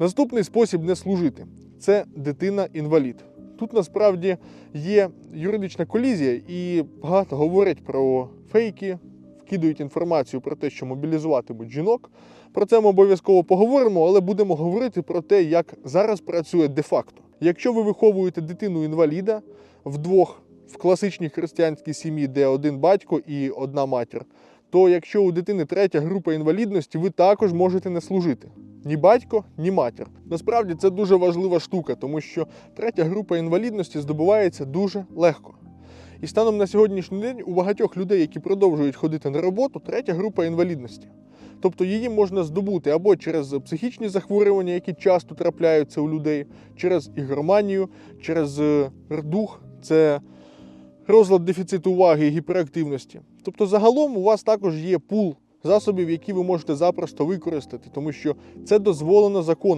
Наступний спосіб не служити це дитина-інвалід. Тут насправді є юридична колізія, і багато говорять про фейки, вкидують інформацію про те, що мобілізуватимуть жінок. Про це ми обов'язково поговоримо, але будемо говорити про те, як зараз працює де-факто. Якщо ви виховуєте дитину-інваліда вдвох в класичній християнській сім'ї, де один батько і одна матір, то якщо у дитини третя група інвалідності, ви також можете не служити. Ні батько, ні матір. Насправді це дуже важлива штука, тому що третя група інвалідності здобувається дуже легко. І станом на сьогоднішній день у багатьох людей, які продовжують ходити на роботу, третя група інвалідності. Тобто її можна здобути або через психічні захворювання, які часто трапляються у людей, через ігроманію, через е, рдух, це розлад дефіциту уваги і гіперактивності. Тобто, загалом у вас також є пул засобів, які ви можете запросто використати, тому що це дозволено законом.